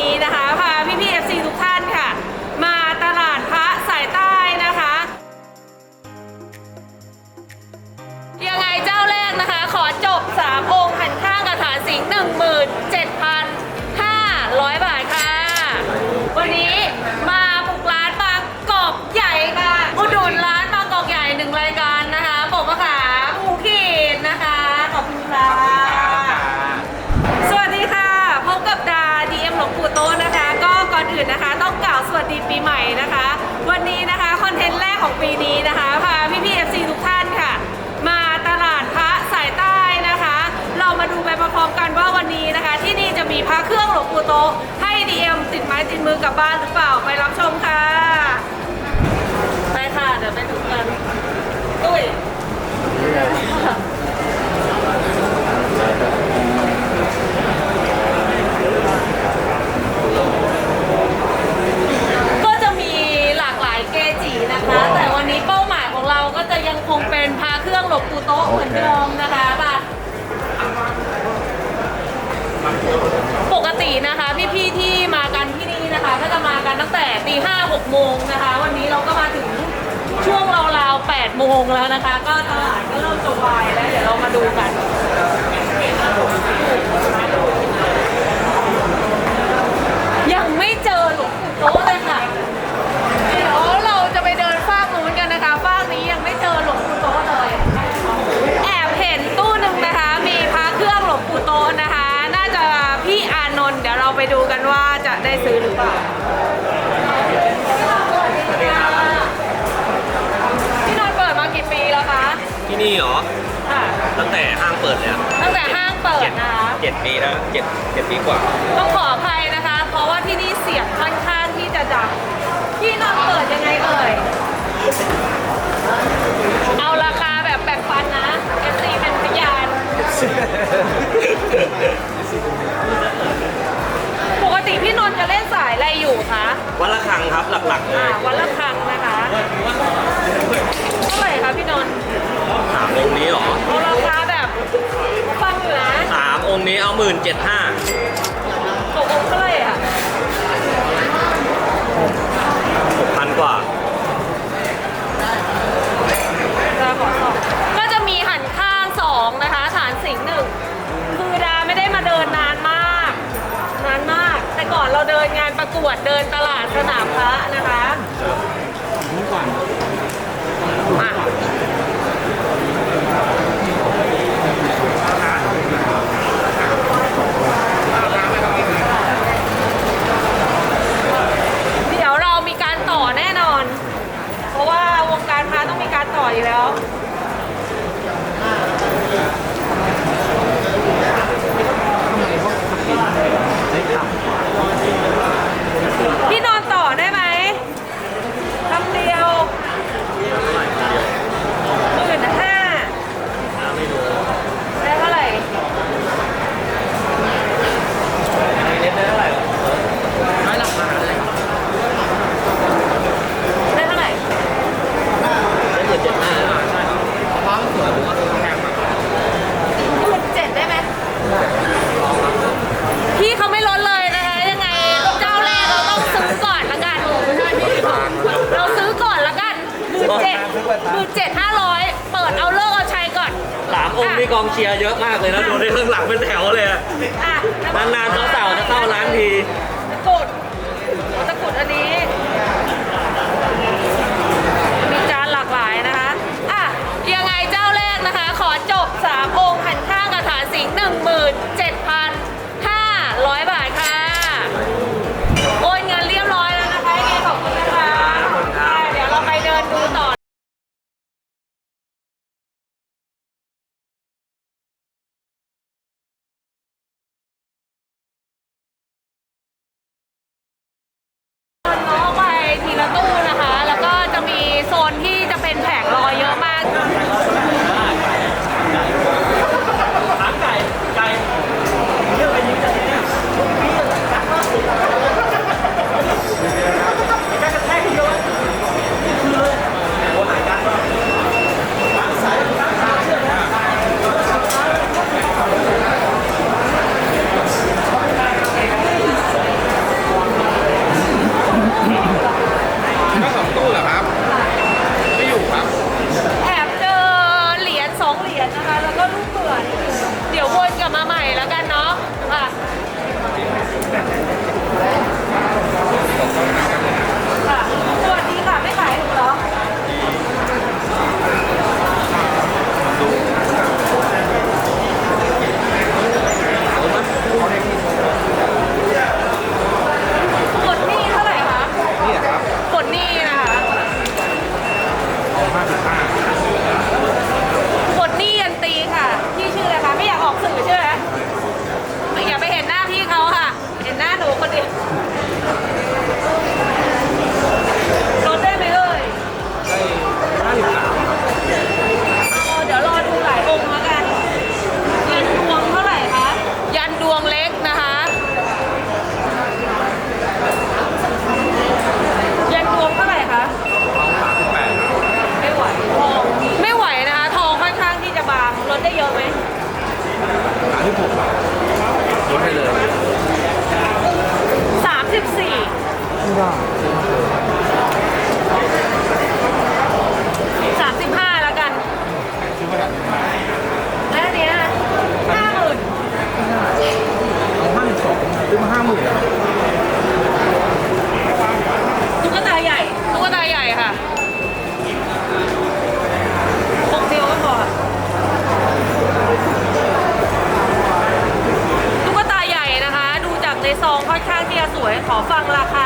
นี้นะคะ ต้องกล่าวสวัสดีปีใหม่นะคะ วันนี้นะคะคอนเทนต์แรกของปีนี้นะคะพาพี่พี่ๆ FC ทุกท่านค่ะ มาตลาดพระสายใต้นะคะ เรามาดูไปพร้อมๆกันว่าวันนี้นะคะ ที่นี่จะมีพระเครื่องหลวงปู่โตะให้ DM ติดไม้ติดมือกลับบ้านหรือเปล่าไปรับชมค่ะไปค่ะเดี๋ยวไปดูกันอุ้ย คงเป็นพาเครื่องหลบปูโต๊ะเหมือนเดิมนะคะป่ะปกตินะคะพี่ๆที่มากันที่นี่นะคะ ก็จะมากันตั้งแต่ตีห้าหกโมงนะคะ วันนี้เราก็มาถึงช่วงราวๆแปดโมงแล้วนะคะ ก็ตลาดก็เริ่มจะวายแล้วเดี๋ยวเรามาดูกันยังไม่เจอหลวงปู่โต๊ะเลยค่ะ นี่เหรอ ค่ะ ตั้งแต่ห้างเปิดเลยอะตั้งแต่ห้างเปิดเจ็ดนะคะ เจ็ดปีแล้วเจ็ดเจ็ดปีกว่า ต้องขออภัยนะคะ เพราะว่าที่นี่เสียงค่อนข้างที่จะดังพี่นอนเปิดยังไงเอ่ย เอาราคาแบบแบ่งปันนะ FC เป็นพยาน ปกติพี่นนท์จะเล่นสายอะไรอยู่คะวันละครั้งครับหลักๆเลอ่ายวันละครั้งนะคะเท่าไหร่คะพี่นนท์ สามองค์นี้เหรอเอาราคาแบบฟังอยู่นะสามองค์นี้เอาหมื่นเจ็ดห้าตกองค์เท่าไหร่อะหกพันกว่าดาขอสองก็จะมีหันข้างสองนะคะ ฐานสิงห์หนึ่งคือดาไม่ได้มาเดินนานมาก นานมาก แต่ก่อนเราเดินงานประกวดเดินตลาดสนามพระนะคะอะ องค์มีกองเชียร์เยอะมากเลยนะโดนในเรื่องหลังเป็นแถวเลยอะอะนานๆสาวจะเข้าร้านที ตะกรุดตะกรุดอันนี้ มีจานหลากหลายนะคะ อะ ยังไงเจ้าแรกนะคะ ขอจบ 3 องค์หันข้างกระถานสิงหนึ่งหมื่นเจ Ha ha ha! ที่ถูกหลักลดให้เลยสามสิบสี่ไม่ได้สามสิบห้าแล้วกันแล้วเนี้ยห้าหมื่นห้าหมื่นสองซื้อมาห้าหมื่น องค่อนข้างที่จะสวยขอฟังราคา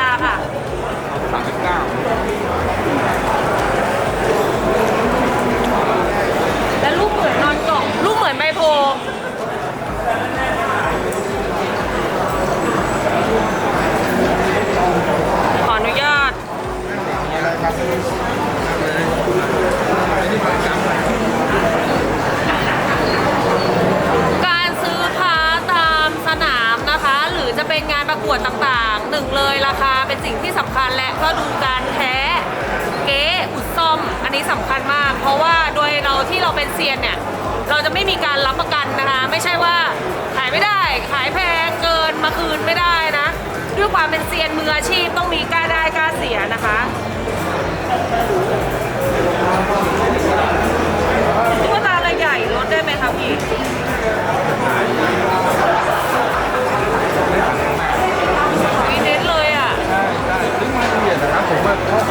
เป็นงานประกวดต่างๆหนึ่งเลยราคาเป็นสิ่งที่สำคัญและก็ดูการแท้เก๊อุดซ่อม อันนี้สำคัญมาก เพราะว่าโดยเราที่เราเป็นเซียนเนี่ยเราจะไม่มีการรับประกันนะคะ ไม่ใช่ว่าขายไม่ได้ ขายแพงเกินมาคืนไม่ได้นะ ด้วยความเป็นเซียนมืออาชีพต้องมีกล้าได้กล้าเสียนะคะตุ๊กตาอะไรใหญ่ลดได้ไหมคะพี่ Let's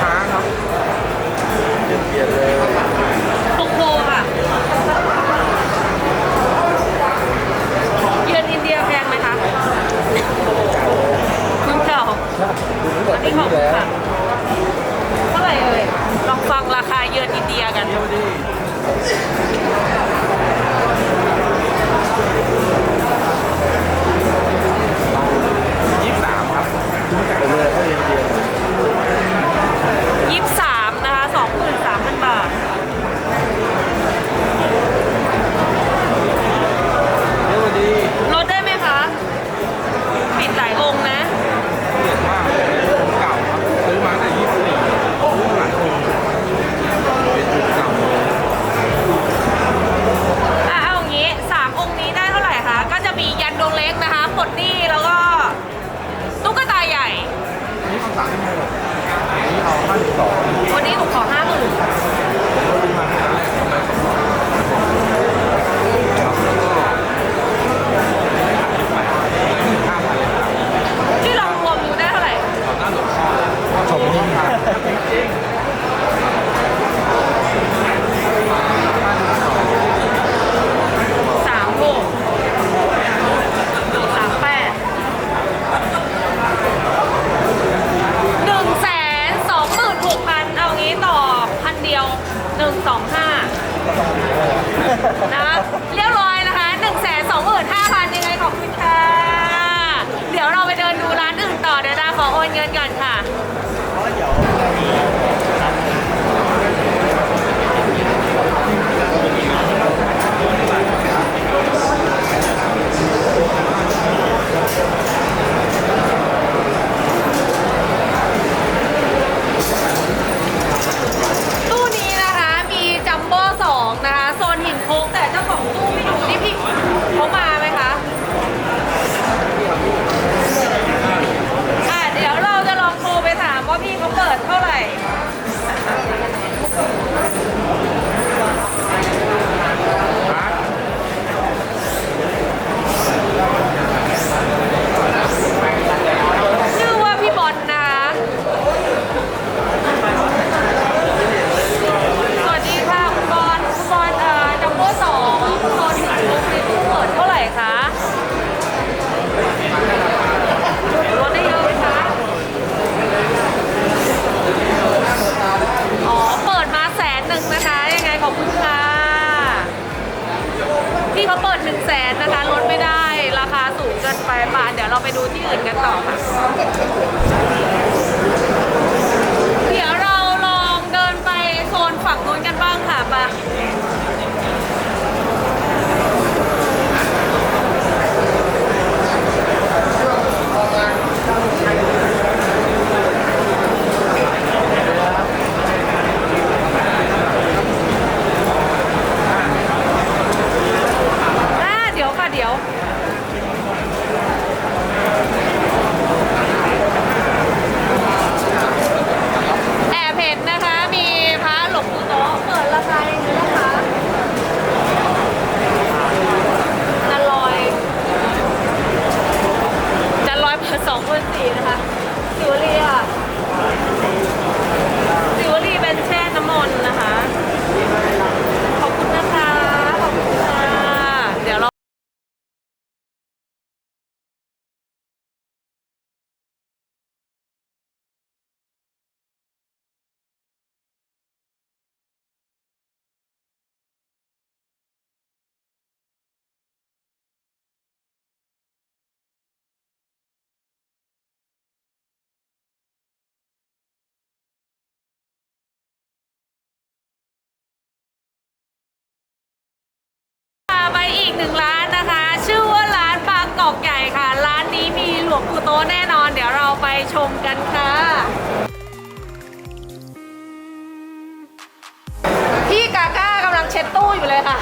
อนเงินก่อนค่ะะเดี๋ยว ยวเราไปดูที่อื่นกันต่อค่ะ เดี๋ยวเราลองเดินไปโซนฝั่งนู้นกันบ้างค่ะไป ตะแน่นอน เดี๋ยวเราไปชมกันค่ะ พี่กาก้ากำลังเช็ดตู้อยู่เลยค่ะ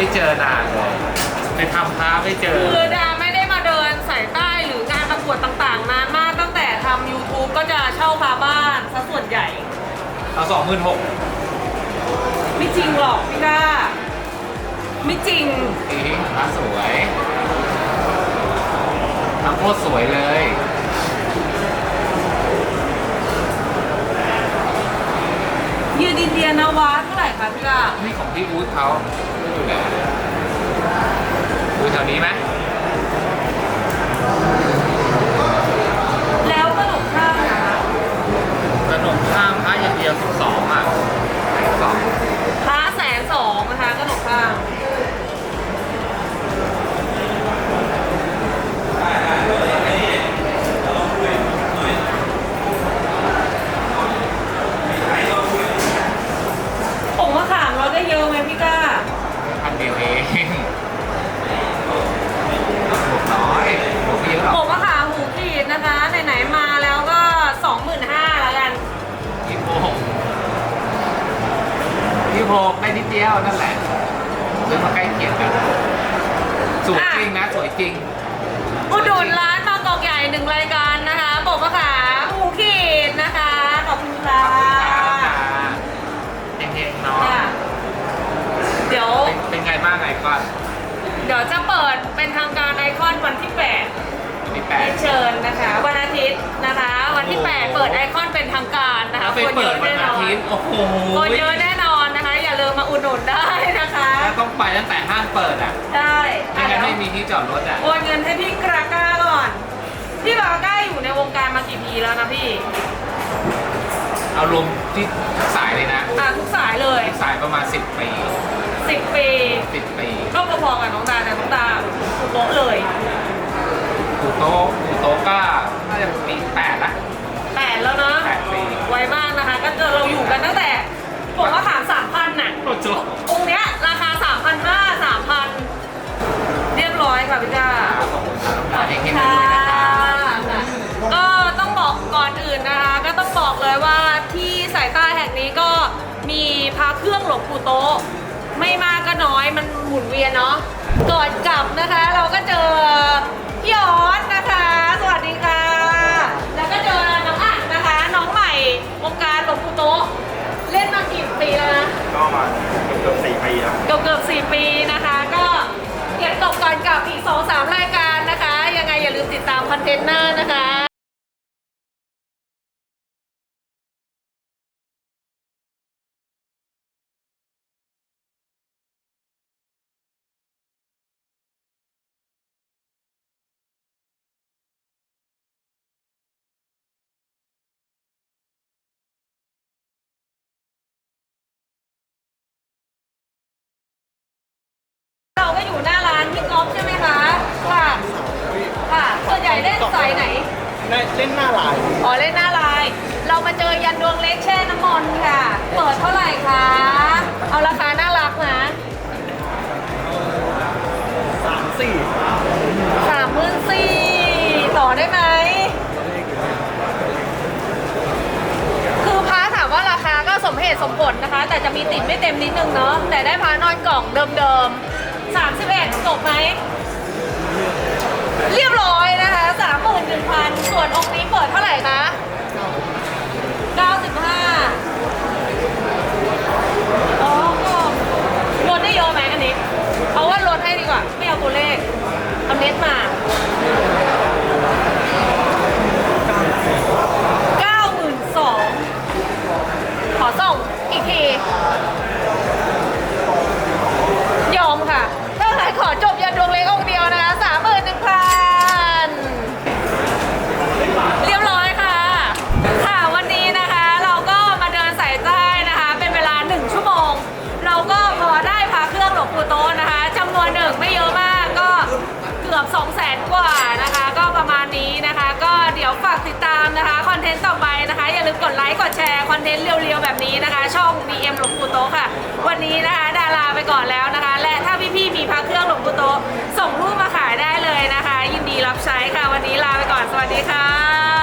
ไม่เจอนานเลยไปทำพาไม่เจอ คือดาไม่ได้มาเดินสายใต้หรืองานประกวดต่างๆนานมากตั้งแต่ทำ YouTube ก็จะเช่าพาบ้านซะส่วนใหญ่ เอาสองหมื่นหกไม่จริงหรอกพี่ก้าไม่จริงเองพาสวยทำโคตรสวยเลย ยืนอินเดียนาวาเท่าไหร่คะพี่ก้านี่ของพี่อู๊ดเขา ไม่อยู่ไหนอยู่แถวนี้ไหมแล้วขนมข้าวนะคะขนมข้ามพระอย่างเดียวสิบสองอะสองพระแสนสองนะคะขนมข้าว นิดเดียวนั่นแหละซื้อมาใกล้เคียงกันสวยจริงนะ สวยจริง อุดหนุนร้านบางกอกใหญ่หนึ่งรายการนะคะผมมะขามหมูขีดนะคะ ขอบคุณค่ะเฮงๆเนาะค่ะเดี๋ยว เป็นเป็นไงบ้างไงก่อนเดี๋ยวจะเปิดเป็นทางการไอคอนวันที่8วันที่แปเรีดยนเชิญนะคะ วันอาทิตย์นะคะ วันที่โอ้โห8เปิดไอคอนเป็นทางการนะคะ ถ้าไปคนเยเปิดอะวันแน่นอาอนทิตย์โอ้โห คนเยอะแน่นอนนะคะ อย่าลืมมาอุดหนุนได้นะคะถ้าต้องไปตั้งแต่ห้างเปิดอะได้ไม่อะงั้นเดี๋ยวไม่มีที่จอดรถอะโอนเงินให้พี่กราก้าก่อน พี่กราก้าอยู่ในวงการมากี่ปีแล้วนะพี่ เอารวมที่สายเลยนะอะทุกสายเลยสายประมาณ 10 ปี10ปี10ปีก็พอๆกับน้องดาแต่น้องดาถูกโต๊ะเลยกูโต๊ะกูโต๊ะก็น่าจะปีแปดละแปดแล้วเนาะแปดปีไวมากนะคะ ก็เจอเร โตะไม่มากก็น้อยมันหมุนเวียนเนาะก่อนกลับนะคะ เราก็เจอพี่ออสนะคะ สวัสดีค่ะ แล้วก็เจอน้องอัดนะคะ น้องใหม่วงการหลวงปู่โตะเล่นมากี่ปีแล้วนะก็มาเกือบสี่ปีแล้วเกือบเกือบสี่ปีนะคะ ก็เก็บตกก่อนกลับอีก2อสามรายการนะคะ ยังไงอย่าลืมติดตามคอนเทนต์หน้านะคะ เล่นสายไหน เล่นหน้าลายขอเล่นหน้าลาย เรามาเจอยันดวงเล็กแช่น้ำมนต์ค่ะ เปิดเท่าไหร่คะ เอาราคาน่ารักนะสามสี่สามหมื่นสี่ต่อได้ไหม คือพระถามว่าราคาก็สมเหตุสมผลนะคะ แต่จะมีติดไม่เต็มนิดนึงเนาะ แต่ได้พานอนกล่องเดิมๆสามสิบเอ็ดจบไหม เรียบร้อยนะคะ 31,000ส่วน นะคะคอนเทนต์ต่อไปนะคะ อย่าลืมกดไลค์ กดแชร์ คอนเทนต์เรียวๆ แบบนี้นะคะ ช่อง BM หลวงปู่โตค่ะ วันนี้นะคะ ดาราไปก่อนแล้วนะคะ และถ้าพี่ๆมีพระเครื่องหลวงปู่โตส่งรูปมาขายได้เลยนะคะ ยินดีรับใช้ค่ะ วันนี้ลาไปก่อน สวัสดีค่ะ